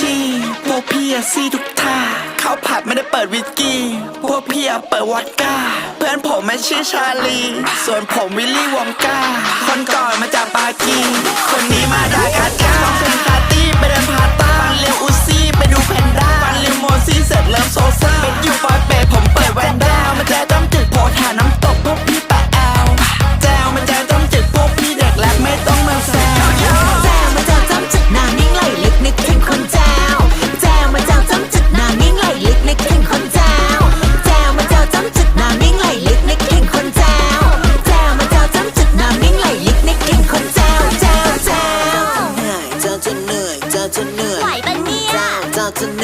ทีพวกพี่ซี่ทุกท่าเขาผัดไม่ได้เปิดวิสกี้ พวกพี่เปิดวอดก้า เพื่อนผมไม่ชื่อชาลี ส่วนผมวิลลี่วองก้า จะเหนื่อยไหวปะเนี่ยะ